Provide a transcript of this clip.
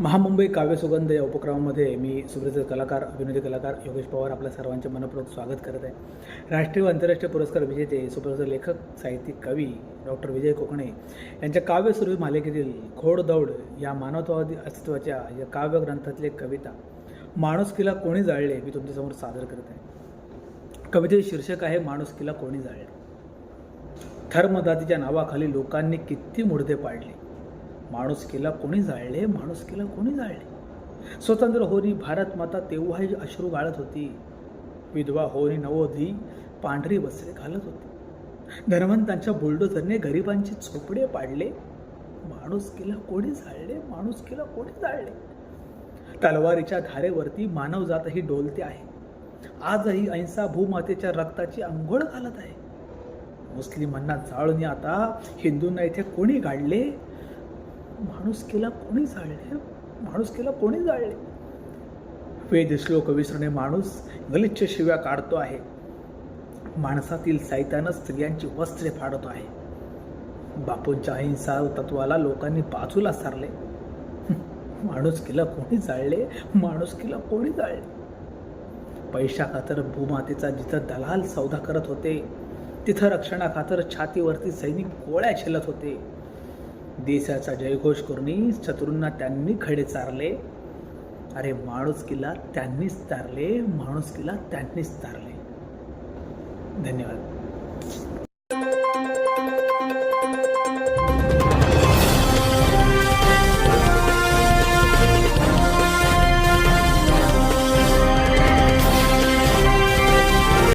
महामुंबई काव्यसुगंध या उपक्रमामध्ये मी सुप्रसिद्ध कलाकार विनोदी कलाकार योगेश पवार आपल्या सर्वांचे मनपूर्वक स्वागत करत आहे. राष्ट्रीय व आंतरराष्ट्रीय पुरस्कार विजेते सुप्रसिद्ध लेखक साहित्यिक कवी डॉक्टर विजय कोकणे यांच्या काव्यस्वरूपी मालिकेतील खोडदौड या मानवतावादी अस्तित्वाच्या या काव्यग्रंथातली कविता माणुसकीला कोणी जाळले मी तुमच्यासमोर सादर करत आहे. कवितेचे शीर्षक आहे माणुसकीला कोणी जाळले. थर्मदातीच्या नावाखाली लोकांनी किती मुडदे पाडले. माणुसकीला कोणी जाळले? माणुसकीला कोणी जाळले? स्वतंत्र होरी भारत माता तेव्हाही अश्रू गाळत होती. विधवा होरी नवोधी पांढरी वस्त्रे घालत होती. धनवंतांच्या बुलडोझरने गरिबांचे झोपडे पाडले. माणुसकीला कोणी जाळले? माणुसकीला कोणी जाळले? तलवारीच्या धारेवरती मानवजातही डोलते आहे. आजही अहिंसा भूमातेच्या रक्ताची आंघोळ घालत आहे. मुस्लिमांना जाळून आता हिंदूंना इथे कोणी गाडले माणुसकीला कोणी जाळले? माणुसकीला कोणी जाळले? वेद श्लोक विसरणे माणूस गलिच्छ शिव्या काढतो आहे. माणसातील साहित्यानं स्त्रियांची वस्त्रे फाडतो आहे. बापूंच्या अहिंसा तत्वाला लोकांनी बाजूला सारले. माणुसकीला कोणी जाळले? माणुसकीला कोणी जाळले? पैशा खातर भूमातेचा जिथं दलाल सौदा करत होते तिथं रक्षणाखातर छातीवरती सैनिक गोळ्या झेलत होते. देशाचा जयघोष करून शत्रूंना त्यांनी खडे चारले. अरे माणुसकीला त्यांनीच तारले माणुसकीला त्यांनीच तारले धन्यवाद.